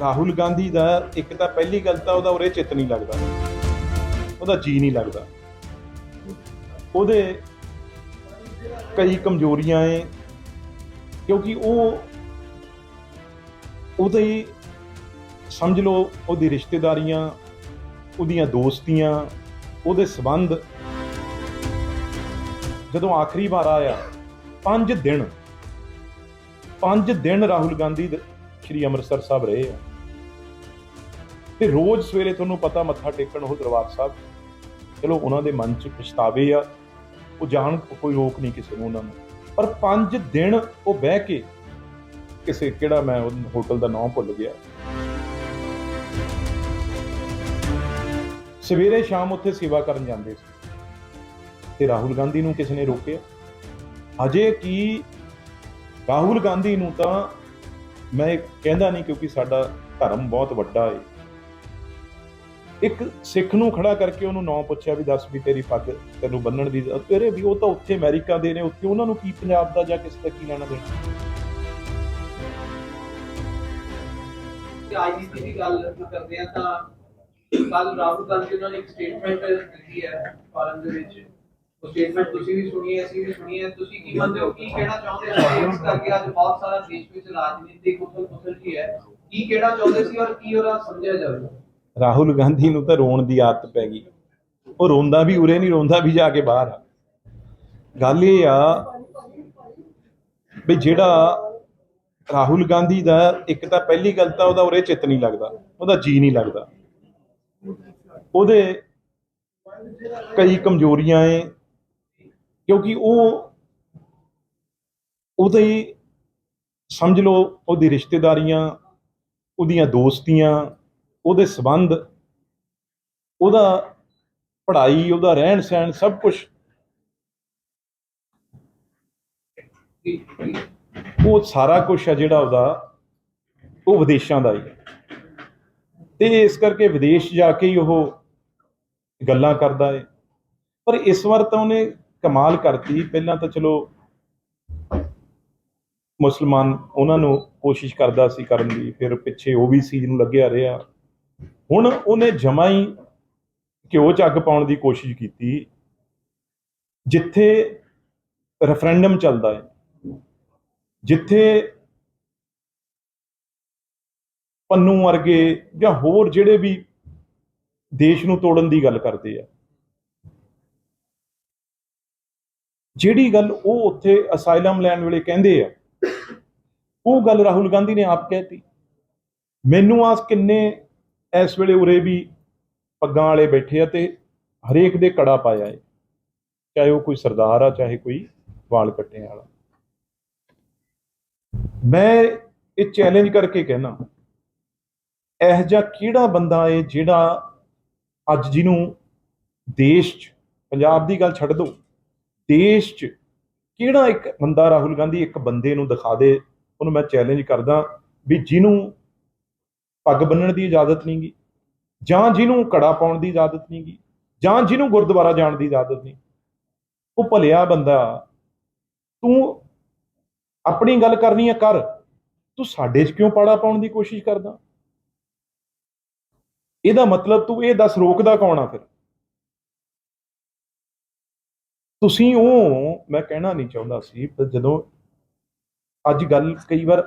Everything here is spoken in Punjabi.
ਰਾਹੁਲ ਗਾਂਧੀ ਦਾ ਇੱਕ ਤਾਂ ਪਹਿਲੀ ਗੱਲ ਤਾਂ ਉਹਦਾ ਉਰੇ ਚਿੱਤ ਨਹੀਂ ਲੱਗਦਾ। ਉਹਦਾ ਜੀ ਨਹੀਂ ਲੱਗਦਾ। ਉਹਦੇ ਕਈ ਕਮਜ਼ੋਰੀਆਂ ਏ ਕਿਉਂਕਿ ਉਹ ਉਹਦੇ ਸਮਝ ਲਓ ਉਹਦੀ ਰਿਸ਼ਤੇਦਾਰੀਆਂ, ਉਹਦੀਆਂ ਦੋਸਤੀਆਂ, ਉਹਦੇ ਸਬੰਧ। ਜਦੋਂ ਆਖਰੀ ਵਾਰ ਆਇਆ 5 ਦਿਨ 5 ਦਿਨ ਰਾਹੁਲ ਗਾਂਧੀ ਸ਼੍ਰੀ ਅੰਮ੍ਰਿਤਸਰ ਸਾਹਿਬ ਰਹੇ ਆ। ਤੇ ਰੋਜ਼ ਸਵੇਰੇ ਤੁਹਾਨੂੰ ਪਤਾ ਮੱਥਾ ਟੇਕਣ ਉਹ ਦਰਬਾਰ ਸਾਹਿਬ। ਚਲੋ, ਉਹਨਾਂ ਦੇ ਮਨ 'ਚ ਪਛਤਾਵੇ ਆ, ਉਹ ਜਾਣ ਕੋਈ ਰੋਕ ਨਹੀਂ ਕਿਸੇ ਨੂੰ ਉਹਨਾਂ ਨੂੰ। ਪਰ 5 ਦਿਨ ਉਹ ਬਹਿ ਕੇ ਕਿਸੇ ਕਿਹੜਾ ਮੈਂ ਉਹ ਹੋਟਲ ਦਾ ਨਾਮ ਭੁੱਲ ਗਿਆ। ਸਵੇਰੇ ਸ਼ਾਮ ਉੱਥੇ ਸੇਵਾ ਕਰਨ ਜਾਂਦੇ ਸੀ ਤੇ ਰਾਹੁਲ ਗਾਂਧੀ ਨੂੰ ਕਿਸੇ ਨੇ ਰੋਕਿਆ। ਅਜੇ ਕੀ ਰਾਹੁਲ ਗਾਂਧੀ ਨੂੰ ਤਾਂ ਮੈਂ ਕਹਿੰਦਾ ਨਹੀਂ ਕਿਉਂਕਿ ਸਾਡਾ ਧਰਮ ਬਹੁਤ ਵੱਡਾ ਹੈ ਇੱਕ ਸਿੱਖ ਨੂੰ ਖੜਾ ਕਰਕੇ ਉਹਨੂੰ ਨਾਂ ਪੁੱਛਿਆ ਵੀ ਦੱਸ ਵੀ ਤੇਰੀ ਪੱਗ ਤੈਨੂੰ ਬੰਨਣ ਦੀ ਤੇਰੇ ਵੀ ਉਹ ਤਾਂ ਉੱਥੇ ਅਮਰੀਕਾ ਦੇ ਨੇ, ਉੱਥੇ ਉਹਨਾਂ ਨੂੰ ਕੀ ਪੰਜਾਬ ਦਾ ਜਾਂ ਕਿਸੇ ਦਾ ਕੀ ਲੈਣਾ ਦੇਣਾ? ਕਿ ਆਈਜੀਪੀ ਦੀ ਗੱਲ ਕਰਦੇ ਆ ਤਾਂ ਕੱਲ ਰਾਹੁਲ ਗਾਂਧੀ ਉਹਨਾਂ ਨੇ ਇੱਕ ਸਟੇਟਮੈਂਟ ਦਿੱਤੀ ਹੈ ਫਾਰਮ ਦੇ ਵਿੱਚ। ਉਹ ਸਟੇਟਮੈਂਟ ਤੁਸੀਂ ਵੀ ਸੁਣੀ ਹੈ, ਅਸੀਂ ਵੀ ਸੁਣੀ ਹੈ। ਤੁਸੀਂ ਕੀ ਮੰਨਦੇ ਹੋ? ਕੀ ਕਹਿਣਾ ਚਾਹੁੰਦੇ ਹੋ? ਇਸ ਕਰਕੇ ਅੱਜ ਬਹੁਤ ਸਾਰਾ ਦੇਸ਼ ਵਿੱਚ ਰਾਜਨੀਤਿਕ ਉਥਲ ਪੁਥਲ ਕੀ ਹੈ। ਕੀ ਕਹਿਣਾ ਚਾਹੁੰਦੇ ਸੀ ਔਰ ਕੀ ਉਹਦਾ ਸਮਝਿਆ ਜਾਵੇ? ਰਾਹੁਲ ਗਾਂਧੀ ਨੂੰ ਤਾਂ ਰੋਣ ਦੀ ਆਦਤ ਪੈ ਗਈ। ਉਹ ਰੋਂਦਾ ਵੀ, ਉਰੇ ਨਹੀਂ ਰੋਂਦਾ ਵੀ ਜਾ ਕੇ ਬਾਹਰ ਆ। ਗੱਲ ਇਹ ਆ ਵੀ ਜਿਹੜਾ ਰਾਹੁਲ ਗਾਂਧੀ ਦਾ ਇੱਕ ਤਾਂ ਪਹਿਲੀ ਗੱਲ ਤਾਂ ਉਹਦਾ ਉਰੇ ਚਿੱਤ ਨਹੀਂ ਲੱਗਦਾ, ਉਹਦਾ ਜੀ ਨਹੀਂ ਲੱਗਦਾ। ਉਹਦੇ ਕਈ ਕਮਜ਼ੋਰੀਆਂ ਏ, ਕਿਉਂਕਿ ਉਹ ਉਹਦੇ ਸਮਝ ਲਓ, ਉਹਦੀ ਰਿਸ਼ਤੇਦਾਰੀਆਂ, ਉਹਦੀਆਂ ਦੋਸਤੀਆਂ ਉਹਦੇ ਸਬੰਧ, ਉਹਦਾ ਪੜ੍ਹਾਈ, ਉਹਦਾ ਰਹਿਣ ਸਹਿਣ ਸਭ ਕੁਝ ਉਹ ਸਾਰਾ ਕੁਝ ਆ ਜਿਹੜਾ ਉਹਦਾ, ਉਹ ਵਿਦੇਸ਼ਾਂ ਦਾ ਹੀ। ਹੈ ਤੇ ਇਸ ਕਰਕੇ ਵਿਦੇਸ਼ ਜਾ ਕੇ ਹੀ ਉਹ ਗੱਲਾਂ ਕਰਦਾ ਹੈ ਪਰ ਇਸ ਵਾਰ ਤਾਂ ਉਹਨੇ ਕਮਾਲ ਕਰਤੀ। ਪਹਿਲਾਂ ਤਾਂ ਚਲੋ ਮੁਸਲਮਾਨ ਉਹਨਾਂ ਨੂੰ ਕੋਸ਼ਿਸ਼ ਕਰਦਾ ਸੀ ਕਰਨ ਦੀ। ਫਿਰ ਪਿੱਛੇ ਓਬੀਸੀ ਨੂੰ ਲੱਗਿਆ ਰਿਹਾ। ਹੁਣ ਉਹਨੇ ਜਮਾ ਹੀ ਘਿਓ ਅੱਗ ਪਾਉਣ ਦੀ ਕੋਸ਼ਿਸ਼ ਕੀਤੀ, ਜਿੱਥੇ ਰੈਫਰੈਂਡਮ ਚੱਲਦਾ ਹੈ, ਜਿੱਥੇ ਪੰਨੂ ਵਰਗੇ ਜਾਂ ਹੋਰ ਜਿਹੜੇ ਵੀ ਦੇਸ਼ ਨੂੰ ਤੋੜਨ ਦੀ ਗੱਲ ਕਰਦੇ ਆ। ਜਿਹੜੀ ਗੱਲ ਉਹ ਉੱਥੇ ਅਸਾਈਲਮ ਲੈਣ ਵੇਲੇ ਕਹਿੰਦੇ ਆ, ਉਹ ਗੱਲ ਰਾਹੁਲ ਗਾਂਧੀ ਨੇ ਆਪ ਕਹਿਤੀ। ਮੈਨੂੰ ਆਸ ਕਿੰਨੇ ਇਸ ਵੇਲੇ ਉਰੇ ਵੀ ਪੱਗਾਂ ਵਾਲੇ ਬੈਠੇ ਆ ਤੇ ਹਰੇਕ ਦੇ ਕੜਾ ਪਾਇਆ ਏ। ਚਾਹੇ ਉਹ ਕੋਈ ਸਰਦਾਰ ਆ, ਚਾਹੇ ਕੋਈ ਵਾਲ ਕੱਟੇ ਵਾਲਾ। ਮੈਂ ਇਹ ਚੈਲੰਜ ਕਰਕੇ ਕਹਿਣਾ, ਇਹ ਜਿਹਾ ਕਿਹੜਾ ਬੰਦਾ ਏ ਜਿਹੜਾ ਅੱਜ ਜਿਹਨੂੰ ਦੇਸ਼ 'ਚ, ਪੰਜਾਬ ਦੀ ਗੱਲ ਛੱਡ ਦਿਓ ਦੇਸ਼ 'ਚ ਕਿਹੜਾ ਇੱਕ ਬੰਦਾ ਰਾਹੁਲ ਗਾਂਧੀ ਇੱਕ ਬੰਦੇ ਨੂੰ ਦਿਖਾ ਦੇ, ਉਹਨੂੰ ਮੈਂ ਚੈਲੰਜ ਕਰਦਾ ਵੀ ਜਿਹਨੂੰ ਪੱਗ ਬੰਨਣ ਦੀ ਇਜਾਜ਼ਤ ਨਹੀਂਗੀ ਜਾਂ ਜਿਹਨੂੰ ਕੜਾ ਪਾਉਣ ਦੀ ਇਜਾਜ਼ਤ ਨਹੀਂਗੀ ਜਾਂ ਜਿਹਨੂੰ ਗੁਰਦੁਆਰਾ ਜਾਣ ਦੀ ਇਜਾਜ਼ਤ ਨਹੀਂ ਉਹ ਭਲਿਆ ਬੰਦਾ, ਤੂੰ ਆਪਣੀ ਗੱਲ ਕਰਨੀ ਹੈ ਕਰ। ਤੂੰ ਸਾਡੇ 'ਚ ਕਿਉਂ ਪਾੜਾ ਪਾਉਣ ਦੀ ਕੋਸ਼ਿਸ਼ ਕਰਦਾ? ਇਹਦਾ ਮਤਲਬ ਤੂੰ ਇਹ ਦੱਸ ਰੋਕਦਾ ਕੌਣ ਆ ਫਿਰ? ਤੁਸੀਂ ਉਹ ਮੈਂ ਕਹਿਣਾ ਨਹੀਂ ਚਾਹੁੰਦਾ ਸੀ, ਪਰ ਜਦੋਂ ਅੱਜ ਗੱਲ ਕਈ ਵਾਰ